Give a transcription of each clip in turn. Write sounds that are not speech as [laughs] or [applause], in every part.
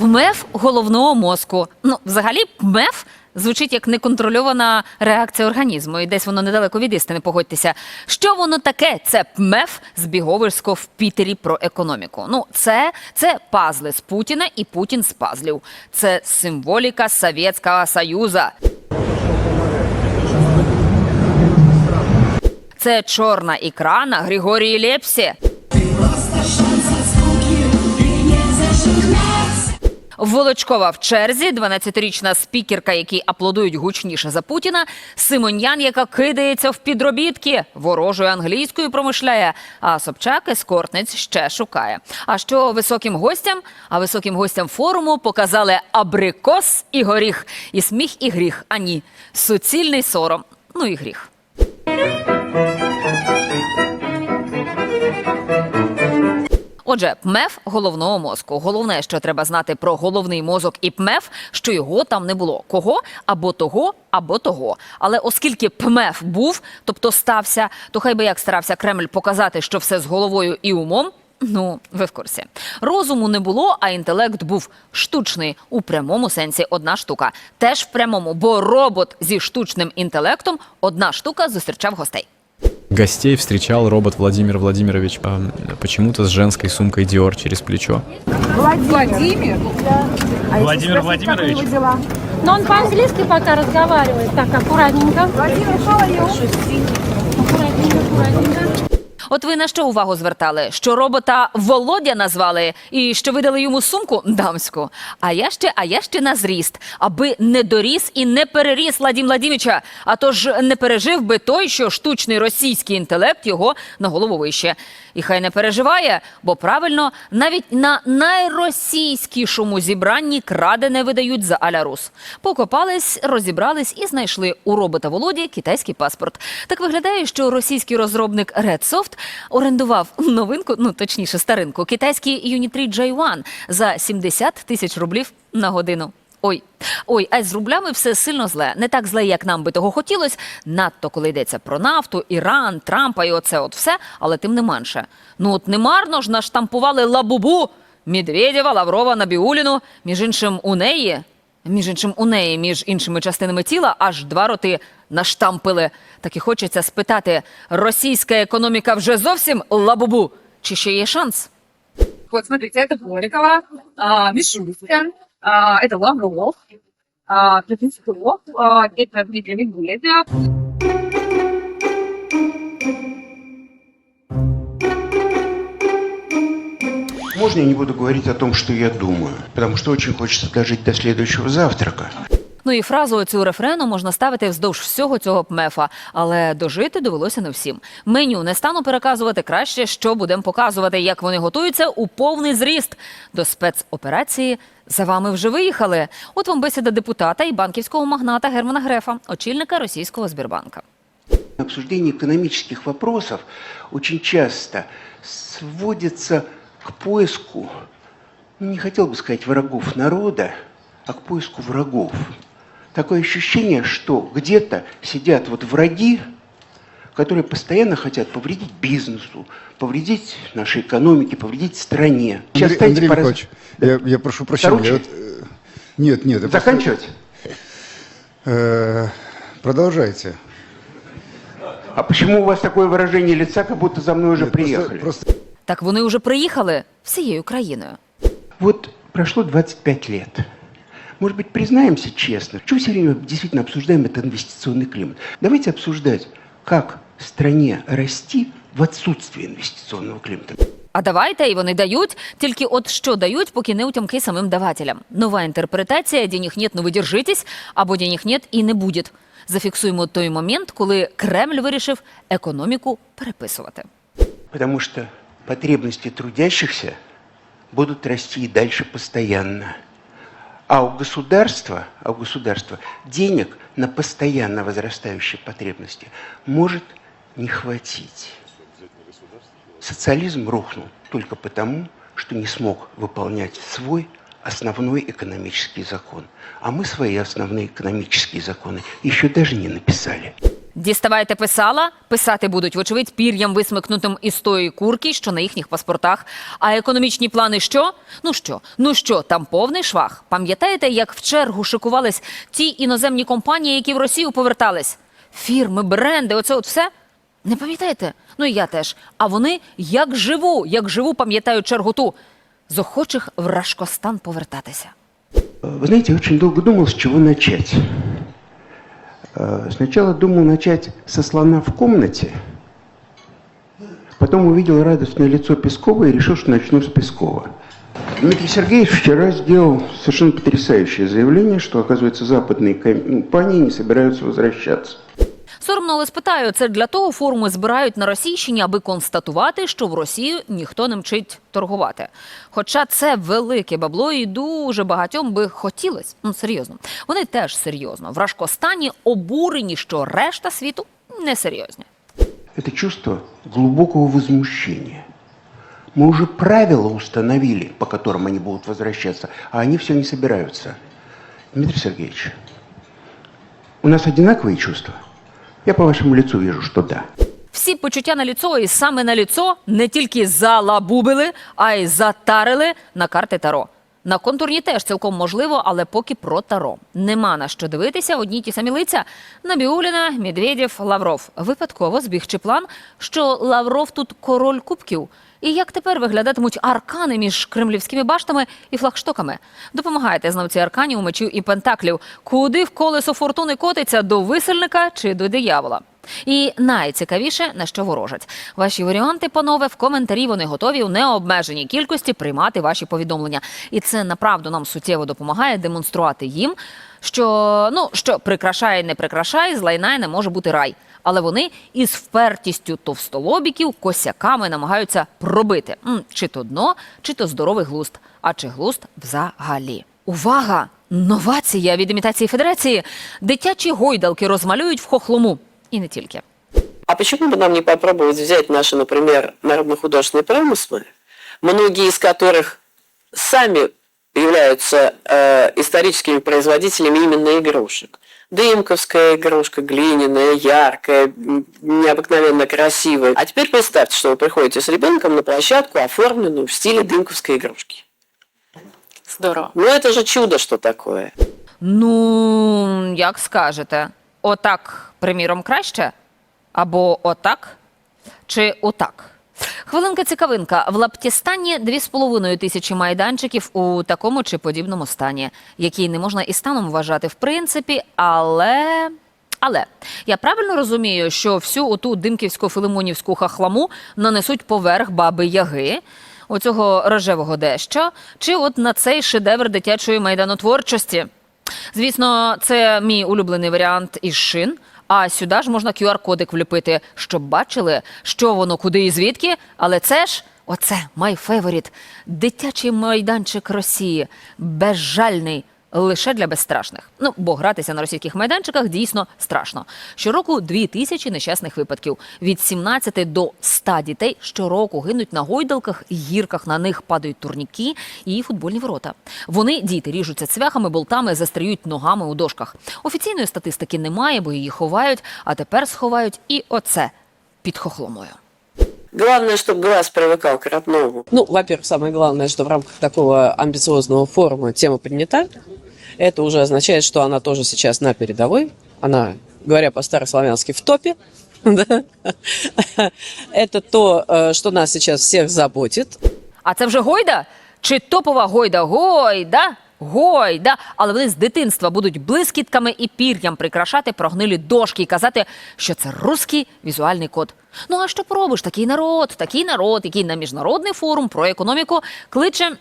ПМЕФ головного мозку. Ну, взагалі, ПМЕФ звучить як неконтрольована реакція організму, і десь воно недалеко від істини, погодьтеся. Що воно таке? Це ПМЕФ з Біговерського в Пітері про економіку. Ну, це, це пазли з Путіна і Путін з пазлів. Це символіка Совєтського Союзу. Це чорна ікра на Григорії Лепсі. Волочкова в черзі, 12-річна спікерка, якій аплодують гучніше за Путіна, Симоньян, яка кидається в підробітки, ворожою англійською промишляє. А Собчак ескортниць ще шукає. А що високим гостям? А високим гостям форуму показали абрикос і горіх, і сміх, і гріх. А ні, суцільний сором. Ну і гріх. Отже, ПМЕФ головного мозку. Головне, що треба знати про головний мозок і ПМЕФ, що його там не було. Кого або того, або того. Але оскільки ПМЕФ був, тобто стався, то хай би як старався Кремль показати, що все з головою і умом. Ну, ви в курсі. Розуму не було, а інтелект був штучний у прямому сенсі одна штука. Теж в прямому, бо робот зі штучним інтелектом одна штука зустрічав гостей. Гостей встречал робот Владимир Владимирович э, почему-то с женской сумкой Dior через плечо. Владимир? А если Владимир спросить, Владимирович? Но он по-английски пока разговаривает. Так, аккуратненько. Владимир, how are you? Аккуратненько, аккуратненько. От ви на що увагу звертали? Що робота Володя назвали і що видали йому сумку дамську. А я ще, а я ще на зріст, аби не доріс і не переріс Владім Владіміча. А то ж не пережив би той, що штучний російський інтелект його на голову вище. І хай не переживає, бо правильно навіть на найросійськішому зібранні крадене видають за аля рус. Покопались, розібрались і знайшли у робота Володі китайський паспорт. Так виглядає, що російський розробник RedSoft орендував новинку, ну точніше старинку, китайський Unitree J1 за 70 тисяч рублів на годину. Ой, ой, а з рублями все сильно зле. Не так зле, як нам би того хотілось. Надто коли йдеться про нафту, Іран, Трампа і оце от все, але тим не менше. Ну от не марно ж наштампували лабубу Медведєва, Лаврова, Набіуліну. Між іншим, у неї, між іншим, у неї, між іншими частинами тіла, аж два роти наштампили. Так і хочеться спитати: російська економіка вже зовсім лабубу? Чи ще є шанс? Вот, смотрите, это Горикова, а, Мишустин, а, это Лавров, а, Петров, а, это Дмитрий Медведев. Можно я не буду говорить о том, что я думаю? Потому что очень хочется дожить до следующего завтрака. Ну і фразу цю рефрену можна ставити вздовж всього цього ПМЕФа, але дожити довелося не всім. Меню не стану переказувати краще, що будемо показувати, як вони готуються у повний зріст. До спецоперації за вами вже виїхали. От вам бесіда депутата і банківського магната Германа Грефа, очільника російського Збірбанка. Обсуждение экономических вопросов очень часто сводится к поиску, ну, не хотел бы сказать врагов народа, а к поиску врагов. Такое ощущение, что где-то сидят вот враги, которые постоянно хотят повредить бизнесу, повредить нашей экономике, повредить стране. Андрей, дайте Андрей пораз- Михайлович, я, я прошу прощения. Короче. вот, э, нет, нет. я просто- Заканчивать? Э, продолжайте. А почему у вас такое выражение лица, как будто за мной уже Нет, просто- приехали? Просто, Так вони вже приїхали всією країною. Вот прошло 25 лет. Может быть, признаемся честно, что все время действительно обсуждаем этот инвестиционный климат? Давайте обсуждать, как стране расти в отсутствии инвестиционного климата. А давайте, і вони дають. Тільки от що дають, поки не утямки самим давателям. Нова інтерпретація «денег нет, ну ви держитесь» або «денег нет і не буде». Зафіксуємо той момент, коли Кремль вирішив економіку переписувати. Потому что потребности трудящихся будут расти и дальше постоянно. А у государства, а у государства денег на постоянно возрастающие потребности может не хватить. Социализм рухнул только потому, что не смог выполнять свой основной экономический закон. А мы свои основные экономические законы еще даже не написали. Діставайте писала, писати будуть, вочевидь, пір'ям висмикнутим із тої курки, що на їхніх паспортах. А економічні плани що? Ну що? Ну що, там повний швах. Пам'ятаєте, як в чергу шикувались ті іноземні компанії, які в Росію повертались? Фірми, бренди, оце от все? Не пам'ятаєте? Ну і я теж. А вони як живу, як живу, пам'ятаю чергу ту. З охочих в Рашкостан повертатися. Вы знаете, я очень долго думал, с чего начать. Э, Сначала думал начать со слона в комнате, потом увидел радостное лицо Пескова и решил, что начну с Пескова. Дмитрий Сергеевич вчера сделал совершенно потрясающее заявление, что, оказывается, западные компании не собираются возвращаться. Соромно, але спитаю, це для того форуми збирають на Російщині, аби констатувати, що в Росію ніхто не мчить торгувати. Хоча це велике бабло і дуже багатьом би хотілось. Ну серйозно, вони теж серйозно. В Рашкостані обурені, що решта світу несерйозні. Это чувство глубокого возмущения. Мы уже правила установили, по которым они будут возвращаться, а они все не собираются. Дмитрий Сергеевич, у нас одинаковые чувства? я по вашему лицу вижу, что да. Всі почуття на ліцо і саме на ліцо не тільки залабубили, а й затарили на карти Таро. На контурні теж цілком можливо, але поки про Таро. Нема на що дивитися одні й ті самі лиця. Набіуліна, Медведєв, Лавров. Випадково збігчи план, що Лавров тут король кубків. І як тепер виглядатимуть аркани між кремлівськими баштами і флагштоками? Допомагайте знавці арканів, мечів і пентаклів. Куди в колесо фортуни котиться до висельника чи до диявола? І найцікавіше, на що ворожать. Ваші варіанти, панове, в коментарі вони готові у необмеженій кількості приймати ваші повідомлення. І це направду нам суттєво допомагає демонструвати їм, що ну що прикрашає, не прикрашає, з лайна не може бути рай. Але вони із впертістю товстолобіків косяками намагаються пробити М, чи то дно, чи то здоровий глуст, а чи глуст взагалі. Увага! Новація від імітації Федерації. Дитячі гойдалки розмалюють в хохлому. І не тільки. А почему бы нам не попробовать взять наши, например, народно-художественные промыслы, многие из которых сами являются э, историческими производителями именно игрушек. Дымковская игрушка, глиняная, яркая, м, необыкновенно красивая. А теперь представьте, что вы приходите с ребенком на площадку, оформленную в стиле дымковской игрушки. Здорово. Ну это же чудо, что такое. Ну, як скажете, отак, приміром, краще? Або отак? Чи отак? Хвилинка цікавинка. В Лаптістані 2,5 тисячі майданчиків у такому чи подібному стані, який не можна і станом вважати в принципі, але. Але я правильно розумію, що всю оту димківську филимонівську хахламу нанесуть поверх баби Яги, оцього рожевого дещо, чи от на цей шедевр дитячої майданотворчості. Звісно, це мій улюблений варіант із шин. А сюди ж можна QR-кодик вліпити, щоб бачили, що воно, куди і звідки. Але це ж оце my favorite. Дитячий майданчик Росії. Безжальний Лише для безстрашних. Ну, бо гратися на російських майданчиках дійсно страшно. Щороку дві тисячі нещасних випадків. Від 17 до 100 дітей щороку гинуть на гойдалках, гірках на них падають турніки і футбольні ворота. Вони, діти, ріжуться цвяхами, болтами, застряють ногами у дошках. Офіційної статистики немає, бо її ховають, а тепер сховають і оце під хохломою. Главное, чтобы глаз привыкал к родному. Ну, во-первых, самое главное, что в рамках такого амбициозного форума тема поднята. Это уже означает, что она тоже сейчас на передовой. Она, говоря по-старославянски, в топе. Да. [laughs] Это то, э, что нас сейчас всех заботит. А це вже гойда? Чи топова гойда? Гойда? Гойда. Але вони з дитинства будуть блискітками і пір'ям прикрашати прогнилі дошки і казати, що це русський візуальний код. Ну а що поробиш? Такий народ, такий народ, який на міжнародний форум про економіку кличе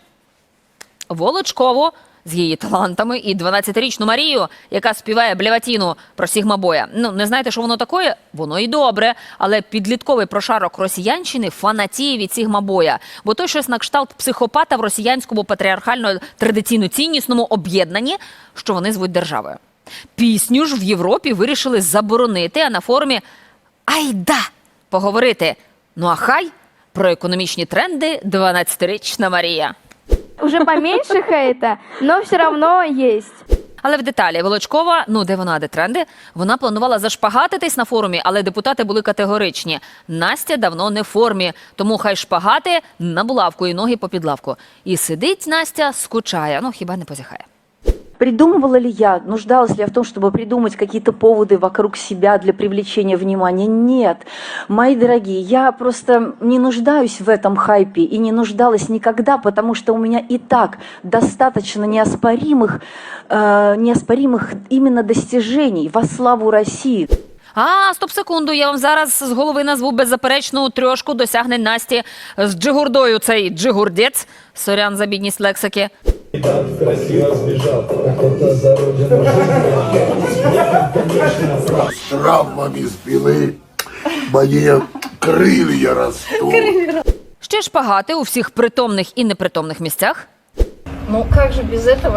Волочково з її талантами і 12-річну Марію, яка співає бляватіну про Сігмабоя. Ну, не знаєте, що воно таке? Воно і добре. Але підлітковий прошарок росіянщини фанатіє від Сігмабоя. Бо той щось на кшталт психопата в росіянському патріархально традиційно ціннісному об'єднанні, що вони звуть державою. Пісню ж в Європі вирішили заборонити, а на форумі Айда поговорити. Ну а хай про економічні тренди 12-річна Марія. Уже поменьше хейта, но все равно есть. Але в деталі Волочкова, ну де вона, де тренди, вона планувала зашпагатитись на форумі, але депутати були категоричні. Настя давно не в формі, тому хай шпагати на булавку і ноги по підлавку. І сидить Настя, скучає, ну хіба не позіхає. Придумывала ли я, нуждалась ли я в том, чтобы придумать какие-то поводы вокруг себя для привлечения внимания? Нет. Мои дорогие, я просто не нуждаюсь в этом хайпе и не нуждалась никогда, потому что у меня и так достаточно неоспоримых, э, неоспоримых именно достижений во славу России. А, стоп секунду, я вам зараз з голови назву беззаперечну трьошку досягнень Насті з джигурдою цей джигурдець. Сорян за бідність лексики. С травмами спины мои крылья растут. Ще шпагати у всіх притомних і непритомних місцях. Ну как же без этого?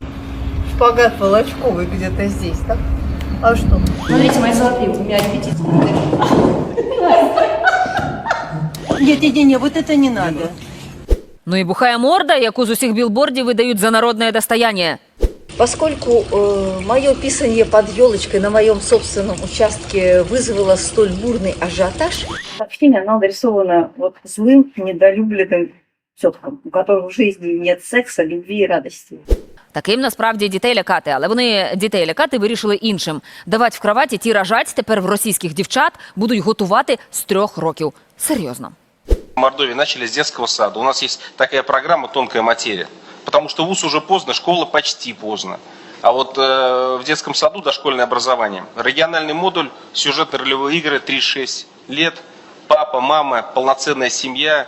Шпагат Волочковый где-то здесь, да? А что? Смотрите, мои золотые, у меня аппетит. [laughs] Нет, нет, нет, нет, вот это не надо. Ну і бухая морда, яку з усіх білбордів видають за народне достояние. Поскольку э, мое писание под елочкой на моем собственном участке вызвало столь бурный ажиотаж, Сообщение, оно нарисовано вот злым, недолюбленным теткам, у которых в жизни нет секса, любви и радости. Таким насправді дітей лякати, але вони дітей лякати вирішили іншим. Давать в кроваті ті рожать тепер в російських дівчат будуть готувати з трьох років. Серйозно. В Мордовии начали с детского сада. У нас есть такая программа «Тонкая материя». Потому что вуз уже поздно, школа почти поздно. А вот э, в детском саду дошкольное образование. Региональный модуль, сюжетно-ролевые игры 3-6 лет. Папа, мама, полноценная семья.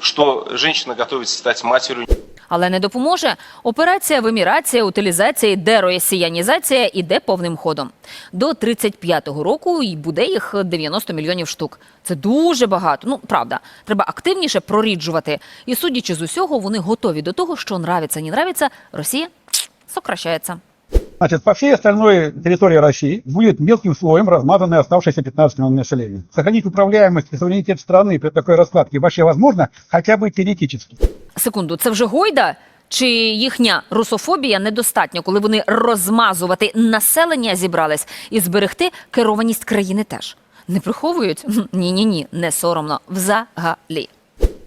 Что женщина готовится стать матерью. Але не допоможе. Операція вимірація, утилізація, і дероесіянізація іде повним ходом. До 35-го року і буде їх 90 мільйонів штук. Це дуже багато. Ну правда, треба активніше проріджувати. І судячи з усього, вони готові до того, що нравиться, не нравиться, Росія сокращається. Значит, по всей остальной территории России будет мелким слоем размазанное оставшееся 15 миллионов населения. Сохранить управляемость и суверенитет страны при такой раскладке вообще возможно, хотя бы теоретически. Секунду, це вже гойда? Чи їхня русофобія недостатньо, коли вони розмазувати населення зібрались і зберегти керованість країни теж? Не приховують? Ні, ні, ні, не соромно взагалі.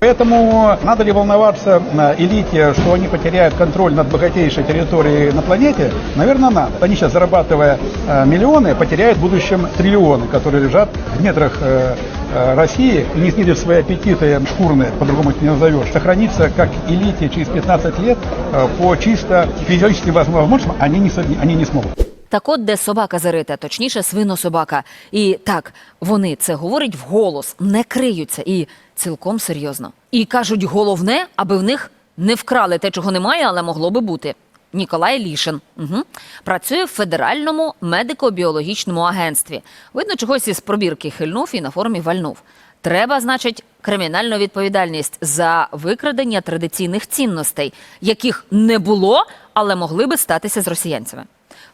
Поэтому надо ли волноваться на элите, что они потеряют контроль над богатейшей территорией на планете? Наверное, надо. Они сейчас, зарабатывая э, миллионы, потеряют в будущем триллионы, которые лежат в недрах э, э, России не снизят свои аппетиты шкурные, по-другому это не назовешь. Сохраниться как элите через 15 лет э, по чисто физическим возможностям они не, они не смогут. Так от, де собака зарита, точніше, свинособака. І так, вони це говорять вголос, не криються і цілком серйозно. І кажуть, головне, аби в них не вкрали те, чого немає, але могло би бути. Ніколай Лішин угу. працює в федеральному медико-біологічному агентстві. Видно, чогось із пробірки хильнув і на форумі вальнув. Треба, значить, кримінальну відповідальність за викрадення традиційних цінностей, яких не було, але могли би статися з росіянцями.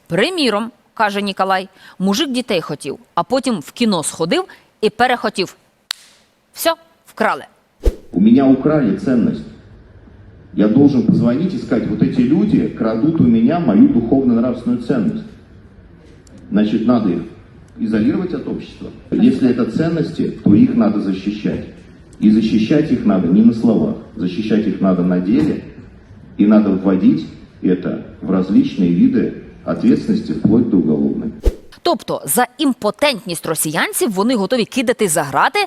Приміром, каже Ніколай, мужик дітей хотів, а потім в кіно сходив і перехотів. Все, вкрали. У меня украли ценность. Я должен позвонить и сказать, вот эти люди крадут у меня мою духовно-нравственную ценность. Значит, надо их изолировать от общества. Если это ценности, то их надо защищать. И защищать их надо не на словах, защищать их надо на деле. И надо вводить это в различные виды ответственности, вплоть до уголовной. Тобто за імпотентність росіянців вони готові кидати за грати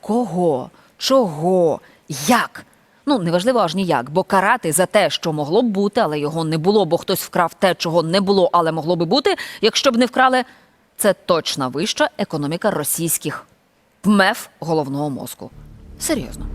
кого, чого, як. Ну, неважливо аж ніяк, бо карати за те, що могло б бути, але його не було, бо хтось вкрав те, чого не було, але могло би бути, якщо б не вкрали, це точно вища економіка російських ПМЕФ головного мозку. Серйозно.